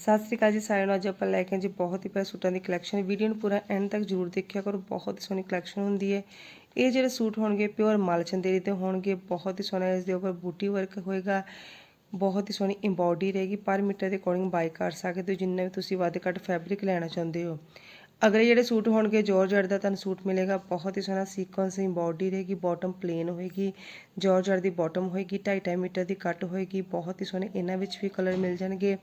ਸਤਿ ਸ੍ਰੀ ਅਕਾਲ ਜੀ ਸਾਰਿਆਂ ਨੂੰ। ਅੱਜ ਆਪਾਂ ਲੈ ਕੇ ਆਏ ਜੀ ਬਹੁਤ ਹੀ ਪਿਆਰੇ ਸੂਟਾਂ ਦੀ ਕਲੈਕਸ਼ਨ ਵੀਡੀਓ ਨੂੰ ਪੂਰਾ ਐਂਡ ਤੱਕ ਜਰੂਰ ਦੇਖਿਆ ਕਰੋ। ਬਹੁਤ ਹੀ ਸੋਹਣੀ ਕਲੈਕਸ਼ਨ ਹੁੰਦੀ ਹੈ। ਇਹ ਜਿਹੜੇ ਸੂਟ ਹੋਣਗੇ ਪਿਓਰ ਮਾਲ ਚੰਦੇਰੀ ਤੇ ਹੋਣਗੇ। ਬਹੁਤ ਹੀ ਸੋਹਣਾ ਇਸ ਦੇ ਉੱਪਰ ਬੂਟੀ ਵਰਕ ਹੋਏਗਾ। ਬਹੁਤ ਹੀ ਸੋਹਣੀ ਇੰਬੋਡੀ ਰਹੇਗੀ। ਪਰ ਮੀਟਰ ਦੇ ਅਕੋਰਡਿੰਗ ਬਾਈ ਕਰ ਸਕਦੇ ਹੋ। ਜਿੰਨਾ ਵੀ ਤੁਸੀਂ ਵੱਧ ਘੱਟ ਫੈਬਰਿਕ ਲੈਣਾ ਚਾਹੁੰਦੇ ਹੋ। ਅਗਲੇ ਜਿਹੜੇ ਸੂਟ ਹੋਣਗੇ ਜਾਰਜਟ ਦਾ, ਤੁਹਾਨੂੰ ਸੂਟ ਮਿਲੇਗਾ। ਬਹੁਤ ਹੀ ਸੋਹਣਾ ਸੀਕੁਐਂਸਿੰਗ ਇੰਬੋਡੀ ਰਹੇਗੀ ਬਾਟਮ ਪਲੇਨ ਹੋਏਗੀ। ਜਾਰਜਟ ਦੀ ਬਾਟਮ ਹੋਏਗੀ 2.5 ਮੀਟਰ ਦੀ ਕੱਟ ਹੋਏਗੀ। ਬਹੁਤ ਹੀ ਸੋਹਣੇ, ਇਹਨਾਂ ਵਿੱਚ ਵੀ ਕਲਰ ਮਿਲ ਜਾਣਗੇ।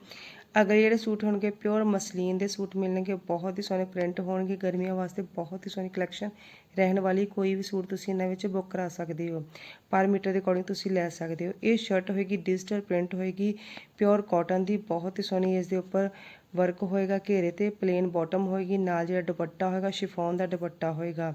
ਅਗਲੇ ਜਿਹੜੇ ਸੂਟ ਹੋਣਗੇ ਪਿਓਰ ਮਸਲੀਨ ਦੇ ਸੂਟ ਮਿਲਣਗੇ। ਬਹੁਤ ਹੀ ਸੋਹਣੇ ਪ੍ਰਿੰਟ ਹੋਣਗੇ, ਗਰਮੀਆਂ ਵਾਸਤੇ ਬਹੁਤ ਹੀ ਸੋਹਣੀ ਕਲੈਕਸ਼ਨ ਰਹਿਣ ਵਾਲੀ ਕੋਈ ਵੀ ਸੂਟ ਤੁਸੀਂ ਇਹਨਾਂ ਵਿੱਚ ਬੁੱਕ ਕਰਾ ਸਕਦੇ ਹੋ। ਪਰ ਮੀਟਰ ਦੇ ਅਕੋਰਡਿੰਗ ਤੁਸੀਂ ਲੈ ਸਕਦੇ ਹੋ। ਇਹ ਸ਼ਰਟ ਹੋਏਗੀ ਡਿਜੀਟਲ ਪ੍ਰਿੰਟ ਹੋਏਗੀ। ਪਿਓਰ ਕਾਟਨ ਦੀ, ਬਹੁਤ ਹੀ ਸੋਹਣੀ ਇਸ ਦੇ ਉੱਪਰ ਵਰਕ ਹੋਏਗਾ ਘੇਰੇ ਤੇ ਪਲੇਨ ਬਾਟਮ ਹੋਏਗੀ, ਨਾਲ ਜਿਹੜਾ ਦੁਪੱਟਾ ਹੋਏਗਾ ਸ਼ਿਫੋਨ ਦਾ ਦੁਪੱਟਾ ਹੋਏਗਾ।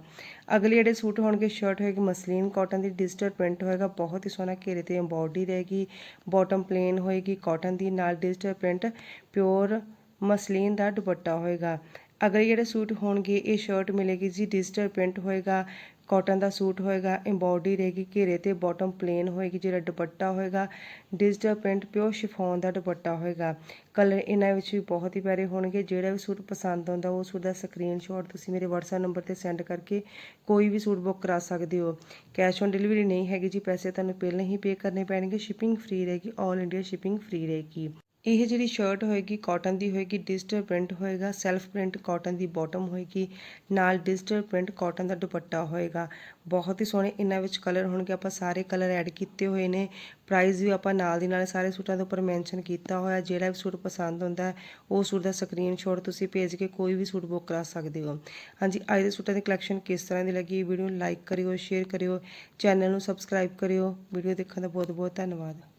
ਅਗਲੇ ਜਿਹੜੇ ਸੂਟ ਹੋਣਗੇ ਸ਼ਰਟ ਹੋਏਗੀ ਮਸਲੀਨ ਕਾਟਨ ਦੀ ਡਿਜੀਟਲ ਪ੍ਰਿੰਟ ਹੋਏਗਾ, ਬਹੁਤ ਹੀ ਸੋਹਣਾ ਘੇਰੇ ਤੇ ਐਮਬੋਡੀ ਰਹੇਗੀ। ਬਾਟਮ ਪਲੇਨ ਹੋਏਗੀ ਕਾਟਨ ਦੀ, ਨਾਲ ਡਿਜੀਟਲ ਪ੍ਰਿੰਟ ਪਿਓਰ ਮਸਲੀਨ ਦਾ ਦੁਪੱਟਾ ਹੋਏਗਾ। ਅਗਲੇ ਜਿਹੜੇ ਸੂਟ ਹੋਣਗੇ, ਇਹ ਸ਼ਰਟ ਮਿਲੇਗੀ ਜੀ ਡਿਜੀਟਲ ਪ੍ਰਿੰਟ ਹੋਏਗਾ ਕਾਟਨ ਦਾ ਸੂਟ ਹੋਏਗਾ ਐਮਬੋਡੀ ਰਹੇਗੀ, ਘੇਰੇ ਤੇ ਬਾਟਮ ਪਲੇਨ ਹੋਏਗੀ ਜਿਹੜਾ ਦੁਪੱਟਾ ਹੋਏਗਾ ਡਿਜੀਟਲ ਪ੍ਰਿੰਟ ਪਿਓਰ ਸ਼ਿਫੋਨ ਦਾ ਦੁਪੱਟਾ ਹੋਏਗਾ। ਕਲਰ ਇਹਨਾਂ ਵਿੱਚ ਵੀ ਬਹੁਤ ਹੀ ਪਿਆਰੇ ਹੋਣਗੇ, ਜਿਹੜਾ ਵੀ ਸੂਟ ਪਸੰਦ ਆਉਂਦਾ, ਉਹ ਸੂਟ ਦਾ ਸਕਰੀਨਸ਼ਾਟ ਤੁਸੀਂ ਮੇਰੇ WhatsApp ਨੰਬਰ ਤੇ ਸੈਂਡ ਕਰਕੇ ਕੋਈ ਵੀ ਸੂਟ ਬੁੱਕ ਕਰਾ ਸਕਦੇ ਹੋ। ਕੈਸ਼ ਔਨ ਡਿਲੀਵਰੀ ਨਹੀਂ ਹੈਗੀ ਜੀ, ਪੈਸੇ ਤੁਹਾਨੂੰ ਪਹਿਲਾਂ ਹੀ ਪੇ ਕਰਨੇ ਪੈਣਗੇ ਸ਼ਿਪਿੰਗ ਫ੍ਰੀ ਰਹੇਗੀ 올 ਇੰਡੀਆ ਸ਼ਿਪਿੰਗ ਫ੍ਰੀ ਰਹੇਗੀ। ਇਹ ਜਿਹੜੀ ਸ਼ਰਟ ਹੋਏਗੀ ਕਾਟਨ ਦੀ ਹੋਏਗੀ ਡਿਜੀਟਲ ਪ੍ਰਿੰਟ ਹੋਏਗਾ ਸੈਲਫ ਪ੍ਰਿੰਟ ਕਾਟਨ ਦੀ ਬਾਟਮ ਹੋਏਗੀ, ਨਾਲ ਡਿਜੀਟਲ ਪ੍ਰਿੰਟ ਕਾਟਨ ਦਾ ਦੁਪੱਟਾ ਹੋਏਗਾ। ਬਹੁਤ ਹੀ ਸੋਹਣੇ ਇਹਨਾਂ ਵਿੱਚ ਕਲਰ ਹੋਣਗੇ, ਆਪਾਂ ਸਾਰੇ ਕਲਰ ਐਡ ਕੀਤੇ ਹੋਏ ਨੇ। ਪ੍ਰਾਈਸ ਵੀ ਆਪਾਂ ਨਾਲ ਦੀ ਨਾਲ ਸਾਰੇ ਸੂਟਾਂ ਦੇ ਉੱਪਰ ਮੈਂਸ਼ਨ ਕੀਤਾ ਹੋਇਆ, ਜਿਹੜਾ ਵੀ ਸੂਟ ਪਸੰਦ ਹੁੰਦਾ ਹੈ ਉਹ ਸੂਟ ਦਾ ਸਕਰੀਨਸ਼ਾਟ ਤੁਸੀਂ ਭੇਜ ਕੇ ਕੋਈ ਵੀ ਸੂਟ ਬੁੱਕ ਕਰਾ ਸਕਦੇ ਹੋ। ਹਾਂਜੀ, ਅੱਜ ਦੇ ਸੂਟਾਂ ਦੀ ਕਲੈਕਸ਼ਨ ਕਿਸ ਤਰ੍ਹਾਂ ਦੀ ਲੱਗੀ, ਵੀਡੀਓ ਨੂੰ ਲਾਈਕ ਕਰਿਓ ਸ਼ੇਅਰ ਕਰਿਓ ਚੈਨਲ ਨੂੰ ਸਬਸਕ੍ਰਾਈਬ ਕਰਿਓ। ਵੀਡੀਓ ਦੇਖਣ ਦਾ ਬਹੁਤ ਬਹੁਤ ਧੰਨਵਾਦ।